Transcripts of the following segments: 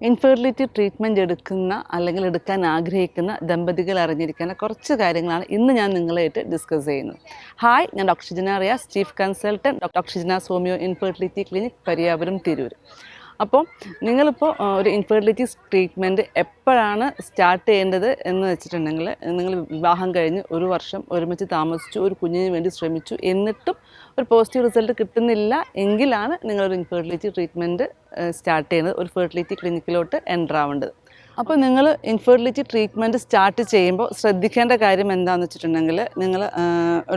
Infertility treatment എടുക്കുന്ന അല്ലെങ്കിൽ എടുക്കാൻ ആഗ്രഹിക്കുന്ന ദമ്പതികൾ അറിഞ്ഞിരിക്കുന്ന കുറച്ച് കാര്യങ്ങളാണ് ഇന്ന് ഞാൻ നിങ്ങളായിട്ട് ഡിസ്കസ് ചെയ്യുന്നത്. ഹായ് ഞാൻ doctor Jina Riyas chief consultant doctor Shijana Somio infertility clinic Pariyapuram Tirur അപ്പോൾ നിങ്ങളിപ്പോൾ ഒരു ഇൻഫെർട്ടിലിറ്റി ട്രീറ്റ്മെന്റ് എപ്പോഴാണ് സ്റ്റാർട്ട് ചെയ്യേണ്ടത് എന്ന് വെച്ചിട്ടുണ്ടെങ്കിൽ നിങ്ങൾ വിവാഹം കഴിഞ്ഞ് ഒരു വർഷം ഒരുമിച്ച് താമസിച്ചു ഒരു കുഞ്ഞിന് വേണ്ടി ശ്രമിച്ചു എന്നിട്ടും ഒരു പോസിറ്റീവ് റിസൾട്ട് കിട്ടുന്നില്ല എങ്കിലാണ് നിങ്ങളൊരു ഇൻഫെർട്ടിലിറ്റി ട്രീറ്റ്മെന്റ് സ്റ്റാർട്ട് ചെയ്യുന്നത്. ഒരു ഫെർട്ടിലിറ്റി ക്ലിനിക്കിലോട്ട് എന്റർ ആവേണ്ടത്. അപ്പോൾ നിങ്ങൾ ഇൻഫെർട്ടിലിറ്റി ട്രീറ്റ്മെന്റ് സ്റ്റാർട്ട് ചെയ്യുമ്പോൾ ശ്രദ്ധിക്കേണ്ട കാര്യം എന്താണെന്ന് വെച്ചിട്ടുണ്ടെങ്കിൽ നിങ്ങൾ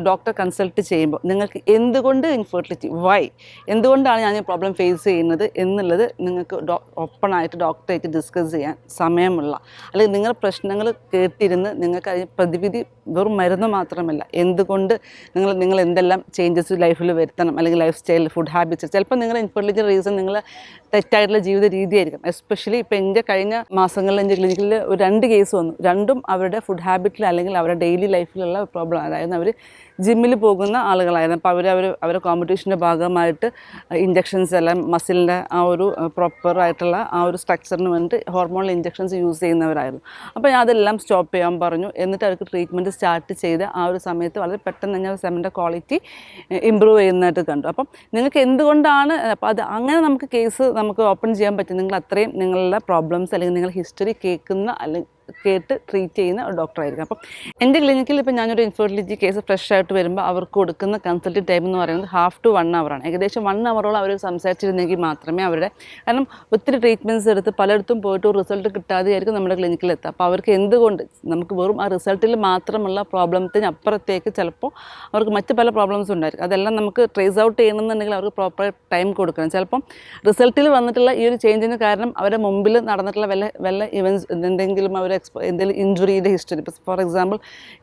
ഡോക്ടർ കൺസൾട്ട് ചെയ്യുമ്പോൾ നിങ്ങൾക്ക് എന്തുകൊണ്ട് ഇൻഫെർട്ടിലിറ്റി വൈ എന്തുകൊണ്ടാണ് ഞാൻ ഈ പ്രോബ്ലം ഫേസ് ചെയ്യുന്നത് എന്നുള്ളത് നിങ്ങൾക്ക് ഡോ ഓപ്പണായിട്ട് ഡോക്ടറായിട്ട് ഡിസ്കസ് ചെയ്യാൻ സമയമുള്ള അല്ലെങ്കിൽ നിങ്ങളുടെ പ്രശ്നങ്ങൾ കേട്ടിരുന്ന് നിങ്ങൾക്ക് അതിന് പ്രതിവിധി വെറും മരുന്ന് മാത്രമല്ല എന്തുകൊണ്ട് നിങ്ങൾ നിങ്ങൾ എന്തെല്ലാം ചേഞ്ചസ് ലൈഫിൽ വരുത്തണം അല്ലെങ്കിൽ ലൈഫ് സ്റ്റൈൽ ഫുഡ് ഹാബിറ്റ്സ് ചിലപ്പോൾ നിങ്ങളുടെ ഇൻഫെർട്ടിലിറ്റി റീസൺ നിങ്ങൾ തെറ്റായിട്ടുള്ള ജീവിത രീതിയായിരിക്കും. എസ്പെഷ്യലി ഇപ്പോൾ എന്റെ കഴിഞ്ഞ മാസങ്ങളിൽ എന്റെ ക്ലിനിക്കിൽ ഒരു രണ്ട് കേസ് വന്നു. രണ്ടും അവരുടെ ഫുഡ് ഹാബിറ്റിൽ അല്ലെങ്കിൽ അവരുടെ ഡെയിലി ലൈഫിലുള്ള പ്രോബ്ലം അതായത് അവർ ജിമ്മിൽ പോകുന്ന ആളുകളായിരുന്നു. അപ്പോൾ അവർ അവർ അവരുടെ കോമ്പറ്റീഷന്റെ ഭാഗമായിട്ട് ഇഞ്ചക്ഷൻസ് എല്ലാം മസിലിന്റെ ആ ഒരു പ്രോപ്പറായിട്ടുള്ള ആ ഒരു സ്ട്രക്ചറിന് വേണ്ടിയിട്ട് ഹോർമോൺ ഇഞ്ചക്ഷൻസ് യൂസ് ചെയ്യുന്നവരായിരുന്നു. അപ്പോൾ ഞാൻ അതെല്ലാം സ്റ്റോപ്പ് ചെയ്യാൻ പറഞ്ഞു. എന്നിട്ട് അവർക്ക് ട്രീറ്റ്മെന്റ് സ്റ്റാർട്ട് ചെയ്ത് ആ ഒരു സമയത്ത് വളരെ പെട്ടെന്ന് തന്നെ സെമന്റെ ക്വാളിറ്റി ഇമ്പ്രൂവ് ചെയ്യുന്നതായിട്ട് കണ്ടു. അപ്പം നിങ്ങൾക്ക് എന്തുകൊണ്ടാണ് അപ്പോൾ അത് അങ്ങനെ നമുക്ക് കേസ് നമുക്ക് ഓപ്പൺ ചെയ്യാൻ പറ്റും. നിങ്ങൾ അത്രയും നിങ്ങളുടെ പ്രോബ്ലംസ് അല്ലെങ്കിൽ നിങ്ങൾ ഹിസ്റ്ററി കേൾക്കുന്ന അല്ലെങ്കിൽ കേട്ട് ട്രീറ്റ് ചെയ്യുന്ന ഒരു ഡോക്ടറായിരിക്കും അപ്പം എന്റെ ക്ലിനിക്കിൽ ഇപ്പോൾ ഞാനൊരു ഇൻഫെർട്ടിലിറ്റി കേസ് ഫ്രഷ് ആയിട്ട് വരുമ്പോൾ അവർക്ക് കൊടുക്കുന്ന കൺസൾട്ട് ടൈം എന്ന് പറയുന്നത് ഹാഫ് ടു വൺ ആണ്. ഏകദേശം വൺ അവറോളം അവർ സംസാരിച്ചിരുന്നെങ്കിൽ മാത്രമേ അവരുടെ കാരണം ഒത്തിരി ട്രീറ്റ്മെന്റ്സ് എടുത്ത് പലയിടത്തും പോയിട്ട് റിസൾട്ട് കിട്ടാതെയായിരിക്കും നമ്മുടെ ക്ലിനിക്കിൽ എത്തുക. അപ്പോൾ അവർക്ക് എന്തുകൊണ്ട് നമുക്ക് വെറും ആ റിസൾട്ടിൽ മാത്രമുള്ള പ്രോബ്ലത്തിന് അപ്പുറത്തേക്ക് ചിലപ്പോൾ അവർക്ക് മറ്റ് പല പ്രോബ്ലംസ് ഉണ്ടായിരിക്കും. അതെല്ലാം നമുക്ക് ട്രേസ് ഔട്ട് ചെയ്യണമെന്നുണ്ടെങ്കിൽ അവർക്ക് പ്രോപ്പർ ടൈം കൊടുക്കണം. ചിലപ്പം റിസൾട്ടിൽ വന്നിട്ടുള്ള ഈ ഒരു ചേഞ്ചിന് കാരണം അവരുടെ മുമ്പിൽ നടന്നിട്ടുള്ള വല്ല വല്ല ഇവൻസ് എന്തെങ്കിലും അവർ എന്തെങ്കിലും ഇഞ്ചുറിയുടെ ഹിസ്റ്ററി ഇപ്പോൾ ഫോർ എക്സാമ്പിൾ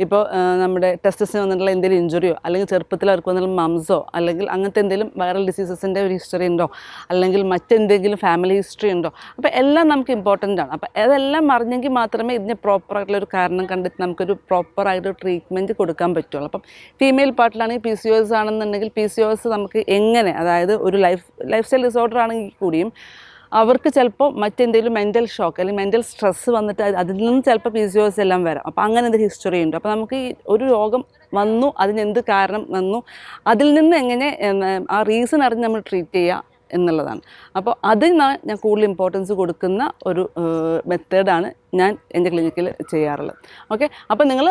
ഇപ്പോൾ നമ്മുടെ ടെസ്റ്റസിന് വന്നിട്ടുള്ള എന്തെങ്കിലും ഇഞ്ചുറിയോ അല്ലെങ്കിൽ ചെറുപ്പത്തിൽ അവർക്ക് വന്നിട്ടുള്ള മംസോ അല്ലെങ്കിൽ അങ്ങനത്തെ എന്തെങ്കിലും വൈറൽ ഡിസീസസിന്റെ ഒരു ഹിസ്റ്ററി ഉണ്ടോ? അല്ലെങ്കിൽ മറ്റെന്തെങ്കിലും ഫാമിലി ഹിസ്റ്ററി ഉണ്ടോ? അപ്പോൾ എല്ലാം നമുക്ക് ഇമ്പോർട്ടന്റ് ആണ്. അപ്പോൾ അതെല്ലാം അറിഞ്ഞെങ്കിൽ മാത്രമേ ഇതിന് പ്രോപ്പറായിട്ടുള്ള ഒരു കാരണം കണ്ടെത്തി നമുക്കൊരു പ്രോപ്പറായിട്ട് ട്രീറ്റ്മെന്റ് കൊടുക്കാൻ പറ്റുള്ളൂ. അപ്പം ഫീമെയിൽ പാർട്ടിലാണെങ്കിൽ പി സി ഒ എസ് ആണെന്നുണ്ടെങ്കിൽ പി സി ഒ എസ് നമുക്ക് എങ്ങനെ അതായത് ഒരു ലൈഫ് ലൈഫ് സ്റ്റൈൽ ഡിസോർഡർ ആണെങ്കിൽ കൂടിയും അവർക്ക് ചിലപ്പോൾ മറ്റെന്തെങ്കിലും മെന്റൽ ഷോക്ക് അല്ലെങ്കിൽ മെന്റൽ സ്ട്രെസ്സ് വന്നിട്ട് അത് അതിൽ നിന്ന് ചിലപ്പോൾ പി സി ഒ എസ് എല്ലാം വരാം. അപ്പോൾ അങ്ങനെ എന്തൊരു ഹിസ്റ്ററി ഉണ്ട്. അപ്പോൾ നമുക്ക് ഈ ഒരു രോഗം വന്നു അതിനെന്ത് കാരണം വന്നു അതിൽ നിന്ന് എങ്ങനെ ആ റീസൺ അറിഞ്ഞ് നമ്മൾ ട്രീറ്റ് ചെയ്യുക എന്നുള്ളതാണ്. അപ്പോൾ അതിനാണ് ഞാൻ കൂടുതൽ ഇമ്പോർട്ടൻസ് കൊടുക്കുന്ന ഒരു മെത്തേഡാണ് ഞാൻ എന്റെ ക്ലിനിക്കിൽ ചെയ്യാറുള്ളത്. ഓക്കെ അപ്പോൾ നിങ്ങൾ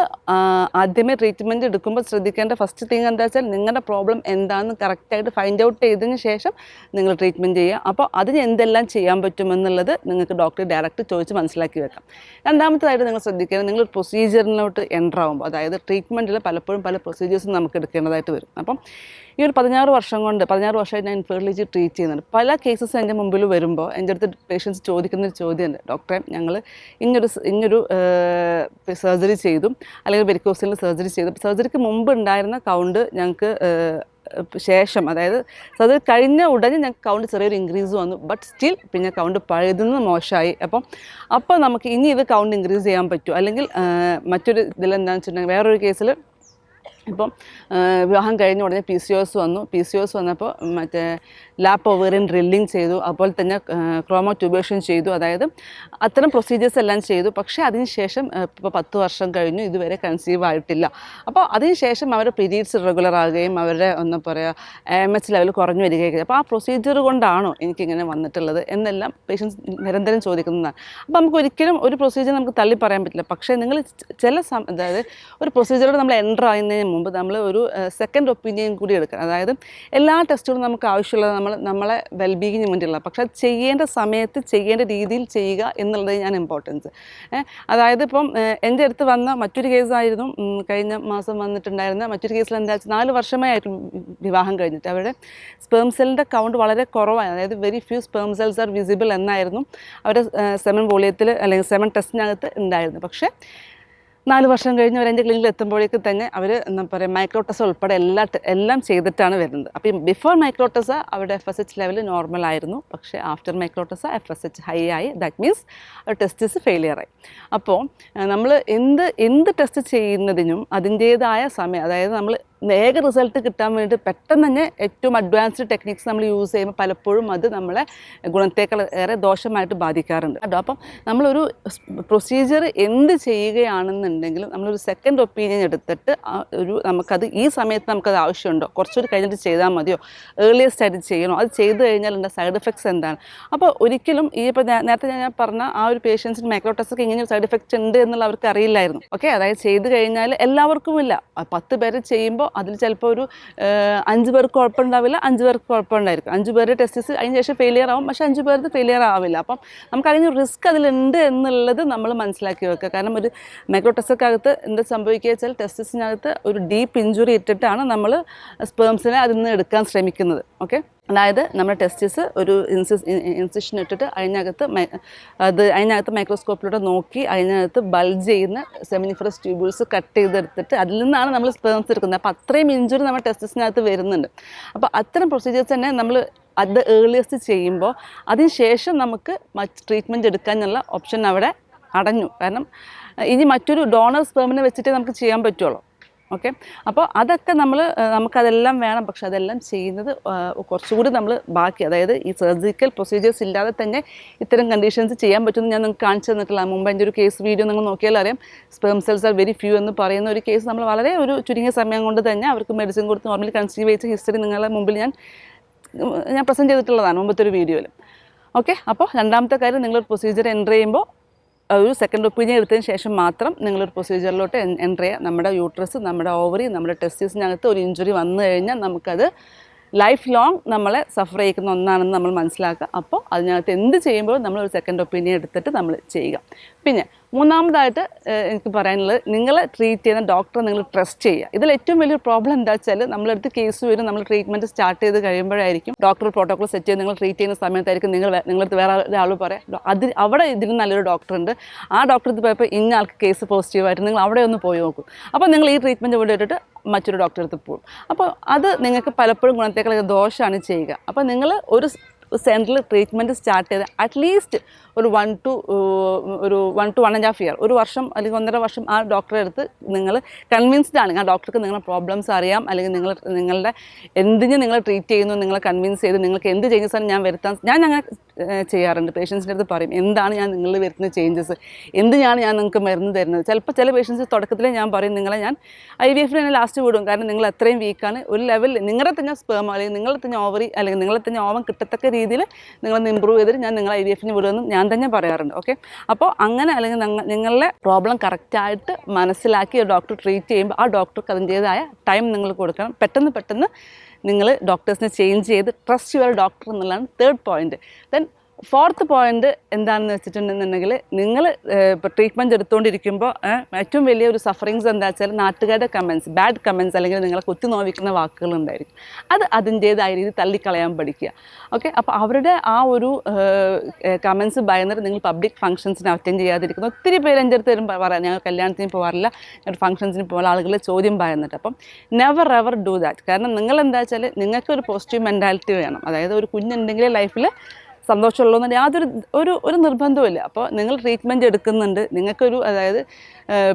ആദ്യമേ ട്രീറ്റ്മെന്റ് എടുക്കുമ്പോൾ ശ്രദ്ധിക്കേണ്ട ഫസ്റ്റ് തിങ് എന്താ വെച്ചാൽ നിങ്ങളുടെ പ്രോബ്ലം എന്താണെന്ന് കറക്റ്റായിട്ട് ഫൈൻഡ് ഔട്ട് ചെയ്തതിന് ശേഷം നിങ്ങൾ ട്രീറ്റ്മെന്റ് ചെയ്യുക. അപ്പോൾ അതിന് എന്തെല്ലാം ചെയ്യാൻ പറ്റുമെന്നുള്ളത് നിങ്ങൾക്ക് ഡോക്ടർ ഡയറക്റ്റ് ചോദിച്ച് മനസ്സിലാക്കി വെക്കാം. രണ്ടാമത്തതായിട്ട് നിങ്ങൾ ശ്രദ്ധിക്കുക നിങ്ങൾ പ്രൊസീജിയറിലോട്ട് എന്റർ ആകുമ്പോൾ അതായത് ട്രീറ്റ്മെന്റിൽ പലപ്പോഴും പല പ്രൊസീജിയേഴ്സും നമുക്ക് എടുക്കേണ്ടതായിട്ട് വരും. അപ്പം ഈ ഒരു പതിനാറ് വർഷം കൊണ്ട് പതിനാറ് വർഷമായിട്ട് ഞാൻ ഇൻഫെർട്ടിലിറ്റി ട്രീറ്റ് ചെയ്യുന്നുണ്ട്. പല കേസസ് എന്റെ മുമ്പിൽ വരുമ്പോൾ എന്റെ അടുത്ത് പേഷ്യൻസ് ചോദിക്കുന്ന ഒരു ചോദ്യമുണ്ട്. ഡോക്ടറെ ഞങ്ങൾ ഇങ്ങനൊരു ഇങ്ങനൊരു സർജറി ചെയ്തു. അല്ലെങ്കിൽ വെരിക്കോസിലിന് സർജറി ചെയ്തു. സർജറിക്ക് മുമ്പ് ഉണ്ടായിരുന്ന കൗണ്ട് ഞങ്ങൾക്ക് ശേഷം അതായത് സർജറി കഴിഞ്ഞ ഉടനെ ഞങ്ങൾക്ക് കൗണ്ട് ചെറിയൊരു ഇൻക്രീസ് വന്നു. ബട്ട് സ്റ്റിൽ പിന്നെ കൗണ്ട് പഴയതെന്ന് മോശമായി. അപ്പം അപ്പോൾ നമുക്ക് ഇനി ഇത് കൗണ്ട് ഇൻക്രീസ് ചെയ്യാൻ പറ്റുമോ അല്ലെങ്കിൽ മറ്റൊരു ഇതിലെന്താണെന്ന് വെച്ചിട്ടുണ്ടെങ്കിൽ വേറൊരു കേസിൽ ഇപ്പം വിവാഹം കഴിഞ്ഞ ഉടനെ പി സി ഒസ് വന്നു. പി സി ഒസ് വന്നപ്പോൾ മറ്റേ ലാപ്പ് ഓവറിൻ ഡ്രില്ലിങ് ചെയ്തു. അതുപോലെ തന്നെ ക്രോമോ ട്യൂബേഷൻ ചെയ്തു. അതായത് അത്തരം പ്രൊസീജിയേഴ്സ് എല്ലാം ചെയ്തു. പക്ഷേ അതിനുശേഷം ഇപ്പോൾ പത്ത് വർഷം കഴിഞ്ഞു. ഇതുവരെ കൺസീവ് ആയിട്ടില്ല. അപ്പോൾ അതിനുശേഷം അവരുടെ പീരീഡ്സ് റെഗുലർ ആകുകയും അവരുടെ എന്താ പറയുക എം എച്ച് ലെവൽ കുറഞ്ഞു വരികയൊക്കെ. അപ്പോൾ ആ പ്രൊസീജിയർ കൊണ്ടാണോ എനിക്കിങ്ങനെ വന്നിട്ടുള്ളത് എന്നെല്ലാം പേഷ്യൻസ് നിരന്തരം ചോദിക്കുന്നതാണ്. അപ്പോൾ നമുക്ക് ഒരിക്കലും ഒരു പ്രൊസീജിയർ നമുക്ക് തള്ളി പറയാൻ പറ്റില്ല. പക്ഷേ നിങ്ങൾ ചില അതായത് ഒരു പ്രൊസീജിയറോട് നമ്മൾ എന്റർ ആകുന്നതിന് മുമ്പ് നമ്മൾ ഒരു സെക്കൻഡ് ഒപ്പീനിയൻ കൂടി എടുക്കണം. അതായത് എല്ലാ ടെസ്റ്റുകളും നമുക്ക് ആവശ്യമുള്ളത് നമ്മൾ നമ്മളെ വെൽബീങ്ങിന് വേണ്ടിയുള്ള പക്ഷെ ചെയ്യേണ്ട സമയത്ത് ചെയ്യേണ്ട രീതിയിൽ ചെയ്യുക എന്നുള്ളത് ഞാൻ ഇമ്പോർട്ടൻസ് അതായത് ഇപ്പം എന്റെ അടുത്ത് വന്ന മറ്റൊരു കേസായിരുന്നു കഴിഞ്ഞ മാസം വന്നിട്ടുണ്ടായിരുന്ന മറ്റൊരു കേസിൽ എന്താ വെച്ചാൽ നാല് വർഷമായിട്ട് വിവാഹം കഴിഞ്ഞിട്ട് അവരുടെ സ്പേം സെല്ലിന്റെ കൗണ്ട് വളരെ കുറവാണ്. അതായത് very few sperm cells are visible എന്നായിരുന്നു അവരുടെ സെമൻ വോളിയത്തിൽ അല്ലെങ്കിൽ സെമൻ ടെസ്റ്റിനകത്ത് ഉണ്ടായിരുന്നു പക്ഷേ നാല് വർഷം കഴിഞ്ഞ് അവർ എന്റെ ക്ലിനിക്കിൽ എത്തുമ്പോഴേക്ക് തന്നെ അവർ എന്താ പറയുക മൈക്രോട്ടസ ഉൾപ്പെടെ എല്ലാ എല്ലാം ചെയ്തിട്ടാണ് വരുന്നത്. അപ്പം ബിഫോർ മൈക്രോട്ടസ അവരുടെ F S H level normal ആയിരുന്നു. പക്ഷേ ആഫ്റ്റർ മൈക്രോട്ടസ എഫ് എസ് എച്ച് ഹൈ ആയി. ദാറ്റ് മീൻസ് ടെസ്റ്റിസ് ഫെയിലിയർ ആയി. അപ്പോൾ നമ്മൾ എന്ത് എന്ത് ടെസ്റ്റ് ചെയ്യുന്നതിനും അതിന്റേതായ സമയം അതായത് നമ്മൾ വേഗ റിസൾട്ട് കിട്ടാൻ വേണ്ടിയിട്ട് പെട്ടെന്ന് തന്നെ ഏറ്റവും അഡ്വാൻസ്ഡ് ടെക്നിക്സ് നമ്മൾ യൂസ് ചെയ്യുമ്പോൾ പലപ്പോഴും അത് നമ്മളെ ഗുണത്തേക്കാൾ ഏറെ ദോഷമായിട്ട് ബാധിക്കാറുണ്ട്. കേട്ടോ അപ്പം നമ്മളൊരു പ്രൊസീജിയർ എന്ത് ചെയ്യുകയാണെന്നുണ്ടെങ്കിലും നമ്മളൊരു സെക്കൻഡ് ഒപ്പീനിയൻ എടുത്തിട്ട് ഒരു നമുക്കത് ഈ സമയത്ത് നമുക്കത് ആവശ്യമുണ്ടോ? കുറച്ചൊരു കഴിഞ്ഞിട്ട് ചെയ്താൽ മതിയോ? ഏർലിയസ്റ്റ് ആയിട്ട് ചെയ്യണോ? അത് ചെയ്തു കഴിഞ്ഞാൽ എന്റെ സൈഡ് എഫക്ട്സ് എന്താണ്? അപ്പോൾ ഒരിക്കലും ഈ ഇപ്പോൾ നേരത്തെ ഞാൻ പറഞ്ഞ ആ ഒരു പേഷ്യൻസിന് മൈക്രോ ടെസ്റ്റൊക്കെ ഇങ്ങനെ സൈഡ് എഫക്റ്റ് ഉണ്ട് എന്നുള്ള അവർക്ക് അറിയില്ലായിരുന്നു. ഓക്കെ അതായത് ചെയ്ത് കഴിഞ്ഞാൽ എല്ലാവർക്കും ഇല്ല പത്ത് പേര് ചെയ്യുമ്പോൾ അതിൽ ചിലപ്പോൾ ഒരു അഞ്ച് പേർക്ക് കുഴപ്പമുണ്ടാവില്ല അഞ്ച് പേർക്ക് കുഴപ്പമുണ്ടായിരിക്കും. അഞ്ച് പേരുടെ ടെസ്റ്റിസ് അതിന് ശേഷം ഫെയിലിയർ ആവും. പക്ഷേ അഞ്ച് പേർക്ക് ഫെയിലിയർ ആവില്ല. അപ്പം നമുക്ക് അതിന് റിസ്ക് അതിലുണ്ട് എന്നുള്ളത് നമ്മൾ മനസ്സിലാക്കി വെക്കുക. കാരണം ഒരു മൈക്രോ ടെസ്റ്റക്കകത്ത് എന്താ സംഭവിക്കുക വെച്ചാൽ ടെസ്റ്റസിനകത്ത് ഒരു ഡീപ്പ് ഇഞ്ചുറി ഇട്ടിട്ടാണ് നമ്മൾ സ്പേംസിനെ അതിൽ നിന്ന് എടുക്കാൻ ശ്രമിക്കുന്നത്. ഓക്കെ അതായത് നമ്മുടെ ടെസ്റ്റിസ് ഒരു ഇൻസിസ് ഇൻസിഷൻ ഇട്ടിട്ട് അതിനകത്ത് അത് അതിനകത്ത് മൈക്രോസ്കോപ്പിലൂടെ നോക്കി അതിനകത്ത് ബൾജ് ചെയ്യുന്ന സെമിനിഫറസ് ട്യൂബിൾസ് കട്ട് ചെയ്തെടുത്തിട്ട് അതിൽ നിന്നാണ് നമ്മൾ സ്പേംസ് എടുക്കുന്നത്. അപ്പോൾ അത്രയും ഇഞ്ചുറി നമ്മുടെ ടെസ്റ്റിസിനകത്ത് വരുന്നുണ്ട്. അപ്പോൾ അത്തരം പ്രൊസീജിയേഴ്സ് തന്നെ നമ്മൾ അത് ഏർലിയസ്റ്റ് ചെയ്യുമ്പോൾ അതിനുശേഷം നമുക്ക് ട്രീറ്റ്മെന്റ് എടുക്കാനുള്ള ഓപ്ഷൻ അവിടെ അടഞ്ഞു. കാരണം ഇനി മറ്റൊരു ഡോണർ സ്പേമിനെ വെച്ചിട്ടേ നമുക്ക് ചെയ്യാൻ പറ്റുള്ളൂ. ഓക്കെ? അപ്പോൾ അതൊക്കെ നമ്മൾ നമുക്കതെല്ലാം വേണം. പക്ഷെ അതെല്ലാം ചെയ്യുന്നത് കുറച്ചുകൂടി നമ്മൾ ബാക്കി. അതായത് ഈ സർജിക്കൽ പ്രൊസീജിയേഴ്സ് ഇല്ലാതെ തന്നെ ഇത്തരം കണ്ടീഷൻസ് ചെയ്യാൻ പറ്റുമെന്ന് ഞാൻ നിങ്ങൾക്ക് കാണിച്ചു തന്നിട്ടുള്ള മുമ്പ് എന്റെ ഒരു കേസ് വീഡിയോ നിങ്ങൾ നോക്കിയാൽ അറിയാം. Sperm cells are very few എന്ന് പറയുന്ന ഒരു കേസ് നമ്മൾ വളരെ ഒരു ചുരുങ്ങിയ സമയം കൊണ്ട് തന്നെ അവർക്ക് മെഡിസിൻ കൊടുത്ത് നോർമലി കൺസീവ് ചെയ്ത ഹിസ്റ്ററി നിങ്ങളുടെ മുമ്പിൽ ഞാൻ ഞാൻ പ്രസന്റ് ചെയ്തിട്ടുള്ളതാണ് മുമ്പത്തെ ഒരു വീഡിയോയിൽ ഓക്കെ? അപ്പോൾ രണ്ടാമത്തെ കാര്യം നിങ്ങളൊരു പ്രൊസീജിയർ എന്റർ ചെയ്യുമ്പോൾ ഒരു സെക്കൻഡ് ഒപ്പീനിയൻ എടുത്തതിന് ശേഷം മാത്രം നിങ്ങളൊരു പ്രൊസീജിയറിലോട്ട് എന്റർ ചെയ്യുക. നമ്മുടെ യൂട്രസ് നമ്മുടെ ഓവറി നമ്മുടെ ടെസ്റ്റിസിനകത്ത് ഒരു ഇഞ്ചുറി വന്നു കഴിഞ്ഞാൽ നമുക്കത് ലൈഫ് ലോങ് നമ്മളെ സഫർ ചെയ്യിക്കുന്ന ഒന്നാണെന്ന് നമ്മൾ മനസ്സിലാക്കുക. അപ്പോൾ അതിനകത്ത് എന്ത് ചെയ്യുമ്പോഴും നമ്മൾ ഒരു സെക്കൻഡ് ഒപ്പീനിയൻ എടുത്തിട്ട് നമ്മൾ ചെയ്യുക. പിന്നെ മൂന്നാമതായിട്ട് എനിക്ക് പറയാനുള്ളത് നിങ്ങളെ ട്രീറ്റ് ചെയ്യുന്ന ഡോക്ടറെ നിങ്ങൾ ട്രസ്റ്റ് ചെയ്യുക. ഇതിൽ ഏറ്റവും വലിയൊരു പ്രോബ്ലം എന്താ വെച്ചാൽ നമ്മളെടുത്ത് കേസ് വരും നമ്മൾ ട്രീറ്റ്മെന്റ് സ്റ്റാർട്ട് ചെയ്ത് കഴിയുമ്പോഴായിരിക്കും ഡോക്ടർ പ്രോട്ടോകോൾ സെറ്റ് ചെയ്ത് നിങ്ങൾ ട്രീറ്റ് ചെയ്യുന്ന സമയത്തായിരിക്കും നിങ്ങൾ നിങ്ങളുടെ നിങ്ങളടുത്ത് വേറെ ഒരാൾ പറയാം അത് അവിടെ ഇതിന് നല്ലൊരു ഡോക്ടറുണ്ട് ആ ഡോക്ടർ ഇത് പോയപ്പോൾ ഇന്ന ആൾക്ക് കേസ് പോസിറ്റീവായിട്ട് നിങ്ങൾ അവിടെ ഒന്ന് പോയി നോക്കും. അപ്പോൾ നിങ്ങൾ ഈ ട്രീറ്റ്മെന്റ് ഇവിടെ ഇട്ടിട്ട് മറ്റൊരു ഡോക്ടറെ അടുത്ത് പോകും. അപ്പോൾ അത് നിങ്ങൾക്ക് പലപ്പോഴും ഗുണത്തേക്കാൾ ദോഷമാണ് ചെയ്യുക. അപ്പോൾ നിങ്ങൾ ഒരു സെൻട്രൽ ട്രീറ്റ്മെന്റ് സ്റ്റാർട്ട് ചെയ്ത് അറ്റ്ലീസ്റ്റ് ഒരു വൺ ടു ഒരു one two one and half year ഒരു വർഷം അല്ലെങ്കിൽ ഒന്നര വർഷം ആ ഡോക്ടറെ അടുത്ത് നിങ്ങൾ കൺവിൻസ്ഡ് ആണ്. ആ ഡോക്ടർക്ക് നിങ്ങളുടെ പ്രോബ്ലംസ് അറിയാം. അല്ലെങ്കിൽ നിങ്ങൾ നിങ്ങളുടെ എന്തിനെ നിങ്ങൾ ട്രീറ്റ് ചെയ്യുന്നു നിങ്ങളെ കൺവിൻസ് ചെയ്ത് നിങ്ങൾക്ക് എന്ത് ചേഞ്ചസ് ആണ് ഞാൻ വരുത്താൻ ഞാൻ അങ്ങനെ ചെയ്യാറുണ്ട്. പേഷ്യൻസിന്റെ അടുത്ത് പറയും എന്താണ് ഞാൻ നിങ്ങൾ വരുത്തുന്ന ചേഞ്ചസ് എന്തിനാണ് ഞാൻ നിങ്ങൾക്ക് മരുന്ന് തരുന്നത്? ചിലപ്പോൾ ചില പേഷ്യൻസ് തുടക്കത്തിലേ ഞാൻ പറയും നിങ്ങളെ ഞാൻ ഐ വി എഫിനെ ലാസ്റ്റ് വിടും. കാരണം നിങ്ങൾ അത്രയും വീക്കാണ് ഒരു ലെവൽ നിങ്ങളുടെ തന്നെ സ്പേം അല്ലെങ്കിൽ നിങ്ങളുടെ തന്നെ ഓവറി അല്ലെങ്കിൽ നിങ്ങളെ തന്നെ ഓവൻ കിട്ടത്തക്ക രീതിയിൽ നിങ്ങളൊന്ന് ഇമ്പ്രൂവ് ചെയ്തിട്ട് ഞാൻ നിങ്ങളെ ഐ വി എഫിന് വിടുമെന്ന് ഞാൻ തന്നെ പറയാറുണ്ട് ഓക്കെ അപ്പോൾ അങ്ങനെ അല്ലെങ്കിൽ നിങ്ങളുടെ പ്രോബ്ലം കറക്റ്റായിട്ട് മനസ്സിലാക്കി ഡോക്ടർ ട്രീറ്റ് ചെയ്യുമ്പോൾ ആ ഡോക്ടർക്ക് അതിന്റേതായ ടൈം നിങ്ങൾ കൊടുക്കണം. പെട്ടെന്ന് പെട്ടെന്ന് നിങ്ങൾ ഡോക്ടേഴ്സിനെ ചേഞ്ച് ചെയ്ത് ട്രസ്റ്റ് യുവർ ഡോക്ടർ എന്നുള്ളതാണ് third point then fourth point എന്താണെന്ന് വെച്ചിട്ടുണ്ടെന്നുണ്ടെങ്കിൽ നിങ്ങൾ ഇപ്പോൾ ട്രീറ്റ്മെന്റ് എടുത്തുകൊണ്ടിരിക്കുമ്പോൾ ഏറ്റവും വലിയ ഒരു സഫറിങ്സ് എന്താ വെച്ചാൽ നാട്ടുകാരുടെ കമൻസ് ബാഡ് കമൻസ് അല്ലെങ്കിൽ നിങ്ങളെ കുത്തി നോവിക്കുന്ന വാക്കുകൾ ഉണ്ടായിരിക്കും. അത് അതിന്റേതായ രീതിയിൽ തള്ളിക്കളയാൻ പഠിക്കുക. ഓക്കെ അപ്പോൾ അവരുടെ ആ ഒരു കമൻസ് ഭയന്നിട്ട് നിങ്ങൾ പബ്ലിക് ഫംഗ്ഷൻസിന് അറ്റൻഡ് ചെയ്യാതിരിക്കുന്നു. ഒത്തിരി പേര് എന്റെ അടുത്ത് വരും പറയാം ഞങ്ങൾ കല്യാണത്തിന് പോകാറില്ല ഞങ്ങളുടെ ഫംഗ്ഷൻസിന് പോകുന്ന ആളുകളുടെ ചോദ്യം ഭയന്നിട്ട്. അപ്പം നെവർ എവർ ഡു ദാറ്റ് കാരണം നിങ്ങൾ എന്താ വെച്ചാൽ നിങ്ങൾക്ക് ഒരു പോസിറ്റീവ് മെന്റാലിറ്റി വേണം. അതായത് ഒരു കുഞ്ഞുണ്ടെങ്കിൽ ലൈഫിൽ സന്തോഷമുള്ളൂ യാതൊരു ഒരു ഒരു നിർബന്ധവുമില്ല. അപ്പോൾ നിങ്ങൾ ട്രീറ്റ്മെന്റ് എടുക്കുന്നുണ്ട്. നിങ്ങൾക്കൊരു അതായത്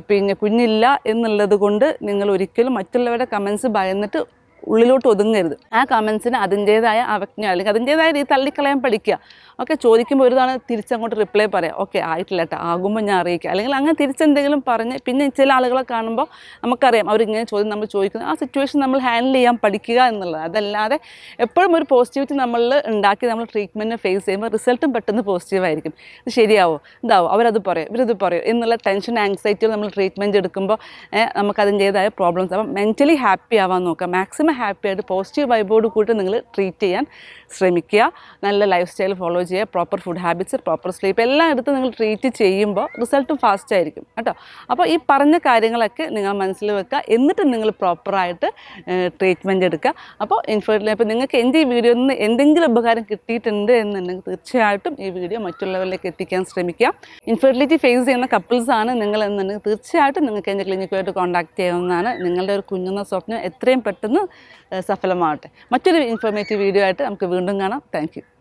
പിന്നെ കുഞ്ഞില്ല എന്നുള്ളത് കൊണ്ട് നിങ്ങൾ ഒരിക്കലും മറ്റുള്ളവരുടെ കമൻസ് ഭയന്നിട്ട് ഉള്ളിലോട്ട് ഒതുങ്ങരുത്. ആ കമൻസിന് അതിന്റേതായ അവജ്ഞ അല്ലെങ്കിൽ അതിന്റേതായ രീതി തള്ളിക്കളയാൻ പഠിക്കുക. ഓക്കെ ചോദിക്കുമ്പോൾ ഒരു തവണ തിരിച്ചങ്ങോട്ട് റിപ്ലൈ പറയാം. ഓക്കെ ആയിട്ടില്ല കേട്ടോ ആകുമ്പോൾ ഞാൻ അറിയിക്കുക അല്ലെങ്കിൽ അങ്ങനെ തിരിച്ചെന്തെങ്കിലും പറഞ്ഞ് പിന്നെ ചില ആളുകളെ കാണുമ്പോൾ നമുക്കറിയാം അവരിങ്ങനെ ചോദ്യം നമ്മൾ ചോദിക്കുന്നത് ആ സിറ്റുവേഷൻ നമ്മൾ ഹാൻഡിൽ ചെയ്യാൻ പഠിക്കുക എന്നുള്ളത്. അതല്ലാതെ എപ്പോഴും ഒരു പോസിറ്റിവിറ്റി നമ്മളിൽ ഉണ്ടാക്കി നമ്മൾ ട്രീറ്റ്മെന്റ് ഫേസ് ചെയ്യുമ്പോൾ റിസൾട്ടും പെട്ടെന്ന് പോസിറ്റീവായിരിക്കും ഇത് ശരിയാവോ? ഇതാവോ? അവരത് പറയും? ഇവരിത് പറയും? എന്നുള്ള ടെൻഷൻ ആൻസൈറ്റികൾ നമ്മൾ ട്രീറ്റ്മെന്റ് എടുക്കുമ്പോൾ ഏഹ്, നമുക്ക് അതിന്റേതായ പ്രോബ്ലംസ് അപ്പം മെന്റലി ഹാപ്പി ആവാൻ നോക്കുക. മാക്സിമം ഹാപ്പി ആയിട്ട് പോസിറ്റീവ് വൈബോട് കൂട്ടി നിങ്ങൾ ട്രീറ്റ് ചെയ്യാൻ ശ്രമിക്കുക. നല്ല ലൈഫ് സ്റ്റൈൽ ഫോളോ ചെയ്യുക. Proper food habits proper sleep എല്ലാം എടുത്ത് നിങ്ങൾ ട്രീറ്റ് ചെയ്യുമ്പോൾ റിസൾട്ടും ഫാസ്റ്റ് ആയിരിക്കും കേട്ടോ. അപ്പോൾ ഈ പറഞ്ഞ കാര്യങ്ങളൊക്കെ നിങ്ങൾ മനസ്സിൽ വെക്കുക. എന്നിട്ട് നിങ്ങൾ പ്രോപ്പറായിട്ട് ട്രീറ്റ്മെന്റ് എടുക്കുക. അപ്പോൾ ഇൻഫോർട്ടിൽ അപ്പോൾ നിങ്ങൾക്ക് എന്റെ ഈ വീഡിയോയിൽ നിന്ന് എന്തെങ്കിലും ഉപകാരം കിട്ടിയിട്ടുണ്ട് എന്നുണ്ടെങ്കിൽ തീർച്ചയായിട്ടും ഈ വീഡിയോ മറ്റുള്ളവരിലേക്ക് എത്തിക്കാൻ ശ്രമിക്കുക. ഇൻഫെർട്ടിലിറ്റി ഫേസ് ചെയ്യുന്ന കപ്പിൾസാണ് നിങ്ങൾ എന്നുണ്ടെങ്കിൽ തീർച്ചയായിട്ടും നിങ്ങൾക്ക് എന്റെ ക്ലിനിക്കുമായിട്ട് കോൺടാക്ട് ചെയ്യാവുന്നതാണ്. നിങ്ങളുടെ ഒരു കുഞ്ഞുന്ന സ്വപ്നം എത്രയും പെട്ടെന്ന് സഫലമാവട്ടെ. മറ്റൊരു ഇൻഫോർമേറ്റീവ് വീഡിയോ ആയിട്ട് നമുക്ക് വീണ്ടും കാണാം. താങ്ക്